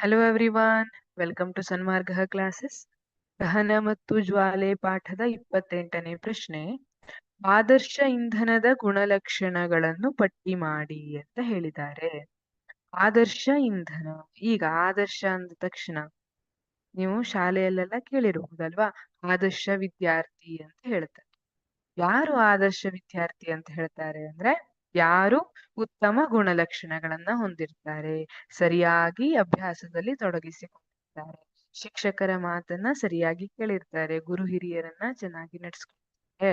Hello everyone welcome to Sanmarga classes ದಹನ ಮತ್ತು ಜ್ವಾಲೆ ಪಾಠದ ಇಪ್ಪತ್ತೆಂಟನೇ ಪ್ರಶ್ನೆ ಆದರ್ಶ ಇಂಧನದ ಗುಣಲಕ್ಷಣಗಳನ್ನು ಪಟ್ಟಿ ಮಾಡಿ ಅಂತ ಹೇಳಿದ್ದಾರೆ ಆದರ್ಶ ಇಂಧನ ಈಗ ಆದರ್ಶ ಅಂದ ತಕ್ಷಣ ನೀವು ಶಾಲೆಯಲ್ಲೆಲ್ಲ ಕೇಳಿರಬಹುದಲ್ವಾ? ಆದರ್ಶ ವಿದ್ಯಾರ್ಥಿ ಅಂತ ಹೇಳ್ತಾರೆ. ಯಾರು ಆದರ್ಶ ವಿದ್ಯಾರ್ಥಿ ಅಂತ ಹೇಳ್ತಾರೆ ಅಂದ್ರೆ ಯಾರು ಉತ್ತಮ ಗುಣಲಕ್ಷಣಗಳನ್ನ ಹೊಂದಿರ್ತಾರೆ, ಸರಿಯಾಗಿ ಅಭ್ಯಾಸದಲ್ಲಿ ತೊಡಗಿಸಿಕೊಂಡಿರ್ತಾರೆ. ಶಿಕ್ಷಕರ ಮಾತನ್ನ ಸರಿಯಾಗಿ ಕೇಳಿರ್ತಾರೆ, ಗುರು ಹಿರಿಯರನ್ನ ಚೆನ್ನಾಗಿ ನಡೆಸ್ಕೊಳ್ತಾರೆ,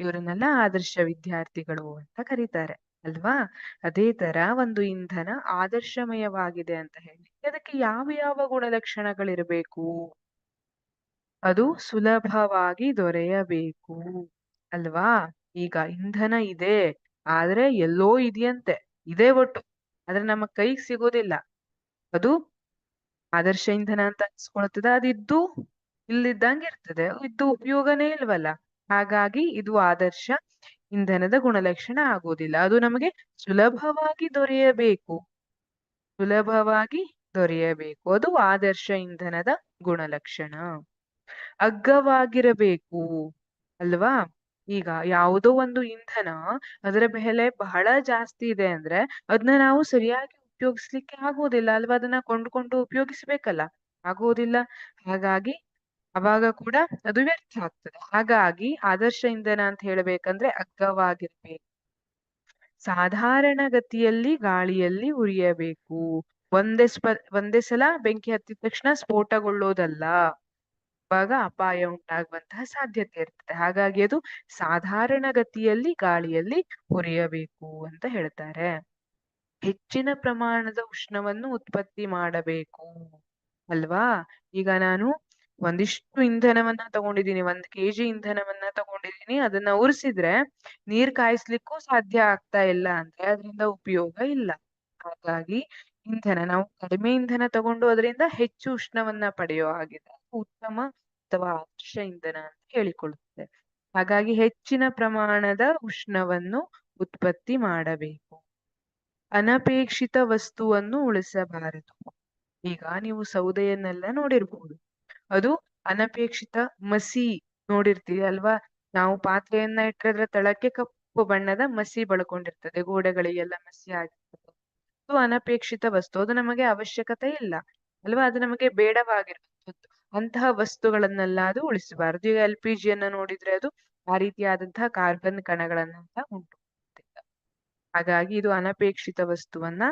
ಇವರನ್ನೆಲ್ಲ ಆದರ್ಶ ವಿದ್ಯಾರ್ಥಿಗಳು ಅಂತ ಕರೀತಾರೆ, ಅಲ್ವಾ? ಅದೇ ತರ ಒಂದು ಇಂಧನ ಆದರ್ಶಮಯವಾಗಿದೆ ಅಂತ ಹೇಳಿ. ಅದಕ್ಕೆ ಯಾವ ಯಾವ ಗುಣಲಕ್ಷಣಗಳಿರಬೇಕು? ಅದು ಸುಲಭವಾಗಿ ದೊರೆಯಬೇಕು, ಅಲ್ವಾ? ಈಗ ಇಂಧನ ಇದೆ. ಆದ್ರೆ ಎಲ್ಲೋ ಇದೆಯಂತೆ, ಇದೆ ಒಟ್ಟು. ಆದ್ರೆ ನಮ್ಮ ಕೈಗೆ ಸಿಗೋದಿಲ್ಲ. ಅದು ಆದರ್ಶ ಇಂಧನ ಅಂತ ಅನ್ಸ್ಕೊಳ್ತದೆ. ಅದಿದ್ದು ಇಲ್ಲಿದ್ದಂಗೆ ಇರ್ತದೆ. ಇದ್ದು ಉಪಯೋಗನೇ ಇಲ್ವಲ್ಲ. ಹಾಗಾಗಿ ಇದು ಆದರ್ಶ ಇಂಧನದ ಗುಣಲಕ್ಷಣ ಆಗೋದಿಲ್ಲ. ಅದು ನಮಗೆ ಸುಲಭವಾಗಿ ದೊರೆಯಬೇಕು. ಸುಲಭವಾಗಿ ದೊರೆಯಬೇಕು. ಅದು ಆದರ್ಶ ಇಂಧನದ ಗುಣಲಕ್ಷಣ. ಅಗ್ಗವಾಗಿರಬೇಕು. ಅಲ್ವಾ? ಈಗ ಯಾವುದೋ ಒಂದು ಇಂಧನ ಅದರ ಬೆಲೆ ಬಹಳ ಜಾಸ್ತಿ ಇದೆ ಅಂದ್ರೆ ಅದನ್ನ ನಾವು ಸರಿಯಾಗಿ ಉಪಯೋಗಿಸ್ಲಿಕ್ಕೆ ಆಗೋದಿಲ್ಲ ಅಲ್ವಾ? ಅದನ್ನ ಕೊಂಡ್ಕೊಂಡು ಉಪಯೋಗಿಸ್ಬೇಕಲ್ಲ ಆಗೋದಿಲ್ಲ ಹಾಗಾಗಿ ಅವಾಗ ಕೂಡ ಅದು ವ್ಯರ್ಥ ಆಗ್ತದೆ. ಹಾಗಾಗಿ ಆದರ್ಶ ಇಂಧನ ಅಂತ ಹೇಳ್ಬೇಕಂದ್ರೆ ಅಗ್ಗವಾಗಿರ್ಬೇಕು. ಸಾಧಾರಣ ಗತಿಯಲ್ಲಿ ಗಾಳಿಯಲ್ಲಿ ಉರಿಯಬೇಕು. ಒಂದೇ ಸ್ಪ, ಒಂದೇ ಸಲ ಬೆಂಕಿ ಹತ್ತಿದ ತಕ್ಷಣ ಸ್ಫೋಟಗೊಳ್ಳೋದಲ್ಲ. ಆವಾಗ ಅಪಾಯ ಉಂಟಾಗುವಂತಹ ಸಾಧ್ಯತೆ ಇರ್ತದೆ. ಹಾಗಾಗಿ ಅದು ಸಾಧಾರಣ ಗತಿಯಲ್ಲಿ, ಗಾಳಿಯಲ್ಲಿ ಉರಿಯಬೇಕು ಅಂತ ಹೇಳ್ತಾರೆ. ಹೆಚ್ಚಿನ ಪ್ರಮಾಣದ ಉಷ್ಣವನ್ನು ಉತ್ಪತ್ತಿ ಮಾಡಬೇಕು ಅಲ್ವಾ? ಈಗ ನಾನು ಒಂದಿಷ್ಟು ಇಂಧನವನ್ನ ತಗೊಂಡಿದ್ದೀನಿ, ಒಂದ್ ಕೆಜಿ ಇಂಧನವನ್ನ ತಗೊಂಡಿದ್ದೀನಿ, ಅದನ್ನ ಉರಿಸಿದ್ರೆ ನೀರ್ ಕಾಯಿಸ್ಲಿಕ್ಕೂ ಸಾಧ್ಯ ಆಗ್ತಾ ಇಲ್ಲ ಅಂದ್ರೆ ಅದರಿಂದ ಉಪಯೋಗ ಇಲ್ಲ. ಹಾಗಾಗಿ ಇಂಧನ, ನಾವು ಕಡಿಮೆ ಇಂಧನ ತಗೊಂಡು ಅದರಿಂದ ಹೆಚ್ಚು ಉಷ್ಣವನ್ನ ಪಡೆಯೋ ಹಾಗಿದೆ ಉತ್ತಮ ಅಥವಾ ಆದರ್ಶ ಇಂಧನ ಅಂತ ಹೇಳಿಕೊಳ್ಳುತ್ತದೆ ಹಾಗಾಗಿ ಹೆಚ್ಚಿನ ಪ್ರಮಾಣದ ಉಷ್ಣವನ್ನು ಉತ್ಪತ್ತಿ ಮಾಡಬೇಕು. ಅನಪೇಕ್ಷಿತ ವಸ್ತುವನ್ನು ಉಳಿಸಬಾರದು. ಈಗ ನೀವು ಸೌದೆಯನ್ನೆಲ್ಲ ನೋಡಿರ್ಬಹುದು ಅದು ಅನಪೇಕ್ಷಿತ ಮಸಿ ನೋಡಿರ್ತೀವಿ ಅಲ್ವಾ? ನಾವು ಪಾತ್ರೆಯನ್ನ ಇಟ್ಟಿದ್ರೆ ತಳಕ್ಕೆ ಕಪ್ಪು ಬಣ್ಣದ ಮಸಿ ಬಳಕೊಂಡಿರ್ತದೆ. ಗೋಡೆಗಳಿಗೆಲ್ಲ ಮಸಿ ಅದು ಅನಪೇಕ್ಷಿತ ವಸ್ತು, ಅದು ನಮಗೆ ಅವಶ್ಯಕತೆ ಇಲ್ಲ, ಅಲ್ವಾ? ಅದು ನಮಗೆ ಬೇಡವಾಗಿರುವಂಥದ್ದು. ಅಂತಹ ವಸ್ತುಗಳನ್ನೆಲ್ಲ ಅದು ಉಳಿಸಬಾರದು. ಈಗ ಎಲ್ ಪಿ ಜಿಯನ್ನ ನೋಡಿದ್ರೆ ಅದು ಆ ರೀತಿಯಾದಂತಹ ಕಾರ್ಬನ್ ಕಣಗಳನ್ನ ಉಂಟು. ಹಾಗಾಗಿ ಇದು ಅನಪೇಕ್ಷಿತ ವಸ್ತುವನ್ನ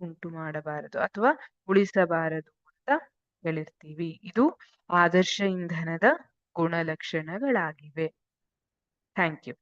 ಉಂಟು ಮಾಡಬಾರದು ಅಥವಾ ಉಳಿಸಬಾರದು ಅಂತ ಹೇಳಿರ್ತೀವಿ. ಇದು ಆದರ್ಶ ಇಂಧನದ ಗುಣಲಕ್ಷಣಗಳಾಗಿವೆ. Thank you.